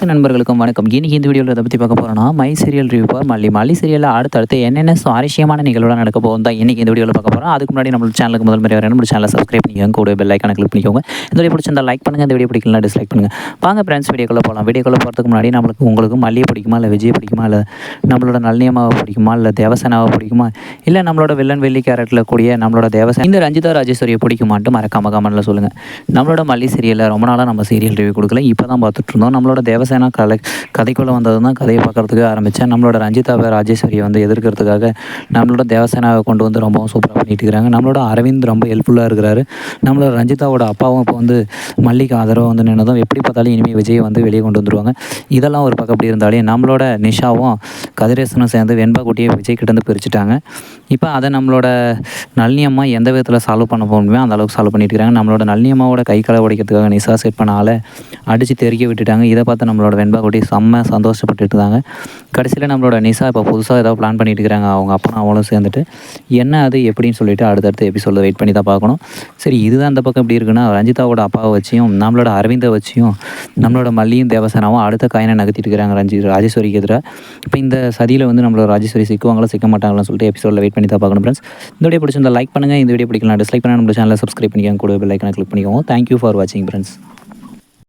அனைத்து நண்பர்களுக்கும் வணக்கம். இன்னைக்கு இந்த வீடியோவில் இதை பற்றி பார்க்க போகிறோம்னா மை சீரியல் ரிவ்யூ பார் மல்லி மல்லி சீரியலில் அடுத்தடுத்து என்னென்ன சுவாரஸ்யமான நிகழ்வுலாம் நடக்க போகும் தான் இன்னைக்கு இந்த வீடியோவில் பார்க்க போகிறோம் அதுக்கு முன்னாடி நம்ம சேனலுக்கு முதல் முறை வரணும். நம்ம சேனலை சப்ஸ்கிரைப் பண்ணிக்கோங்க. கூட பெல் ஐக்கான கிளிக் பண்ணிக்கோங்க. இந்த வீடியோ பிடிச்சிருந்தா லைக் பண்ணுங்கள் இந்த வீடியோ பிடிக்கலாம் டிஸ்லைக் பண்ணுங்கள் வாங்க ஃப்ரெண்ட்ஸ் வீடியோக்குள்ளே போகலாம் வீடியோக்குள்ளே போகிறதுக்கு முன்னாடி நம்மளுக்கு உங்களுக்கு மல்லியை பிடிக்குமா? இல்லை விஜய் பிடிக்குமா? இல்லை நம்மளோட நல்லியமாவை பிடிக்குமா? இல்லை தேவசேனாவை பிடிக்குமா? இல்லை நம்மளோட வில்லன் வெள்ளி கேரக்டரில் கூடிய நம்மளோட தேவசேனா இந்த ரஞ்சிதா ராஜேஸ்வரியை பிடிக்குமான்ட்டு மறக்காம கமெண்ட்டில் சொல்லுங்கள் நம்மளோட மல்லி சீரியலில் ரொம்ப நாளாக நம்ம சீரியல் ரிவ்யூ கொடுக்கல. இப்போ தான் பார்த்துட்டு இருந்தோம். நம்மளோட தேவசேனா கலை கதைக்குள்ளே வந்தது தான் கதையை பார்க்குறதுக்கு ஆரம்பித்தேன் நம்மளோட ரஞ்சிதாவை ராஜேஸ்வரியை வந்து எதிர்க்கிறதுக்காக நம்மளோட தேவசேனாவை கொண்டு வந்து ரொம்பவும் சூப்பராக பண்ணிட்டு இருக்கிறாங்க நம்மளோட அரவிந்த் ரொம்ப ஹெல்ப்ஃபுல்லாக இருக்கிறாரு. நம்மளோட ரஞ்சிதாவோட அப்பாவும் இப்போ வந்து மல்லிக்கு ஆதரவு வந்து நின்னதும் எப்படி பார்த்தாலும் இனிமேல் விஜயை வந்து வெளியே கொண்டு வந்துருவாங்க. இதெல்லாம் ஒரு பக்கம் அப்படி இருந்தாலே நம்மளோட நிஷாவும் கதிரேசனும் சேர்ந்து வெண்பா குட்டியை விஜய் கிட்டேருந்து பிரிச்சுட்டாங்க. இப்போ அதை நம்மளோட நளினியம்மா எந்த விதத்தில் சால்வ் பண்ண போகணுமோ அந்த அளவுக்கு சால்வ் பண்ணிட்டு இருக்காங்க. நம்மளோட நளினியம்மாவோட கை காலை உடைக்கிறதுக்காக நிஷா செட் பண்ண ஆளை அடித்து தெறிக்க விட்டுட்டாங்க. இதை பார்த்து நம்மளோட வெண்பா குட்டி செம்ம சந்தோஷப்பட்டுட்டு இருந்தாங்க கடைசியில் நம்மளோட நிஷா இப்போ புதுசாக ஏதாவது பிளான் பண்ணிட்டு இருக்கிறாங்க அவங்க அப்பா அவளும் சேர்ந்துட்டு என்ன அது எப்படின்னு சொல்லிட்டு அடுத்தடுத்த எபிசோடில் வெயிட் பண்ணி தான் பார்க்கணும். சரி இதுதான் அந்த பக்கம் எப்படி இருக்குன்னா ரஞ்சிதாவோட அப்பாவை வச்சியும் நம்மளோட அரவிந்தை வச்சியும் நம்மளோட மல்லியும் தேவசேனாவும் அடுத்த காயினை நகர்த்திட்டு இருக்கிறாங்க ரஞ்சி ராஜேஸ்வரிக்கு எதிராக. இப்போ இந்த சதியில் வந்து நம்மளோட ராஜேஸ்வரி சிக்குவாங்களா சிக்க மாட்டாங்களான்னு சொல்லிட்டு எபிசோடில் வெயிட் பண்ணி தான் பார்க்கணும் ஃப்ரெண்ட்ஸ் இந்த வீடியோ பிடிச்சிருந்தா லைக் பண்ணுங்கள் இந்த வீடியோ பிடிக்கலாம் டிஸ்லைக் பண்ணால் நம்ம சேனலை சப்ஸ்கிரைப் பண்ணிக்கோங்க. கூட பெல் ஐக்கனை கிளிக் பண்ணிக்கோங்க. தேங்க்யூ ஃபார் வாட்சிங் ஃப்ரெண்ட்ஸ்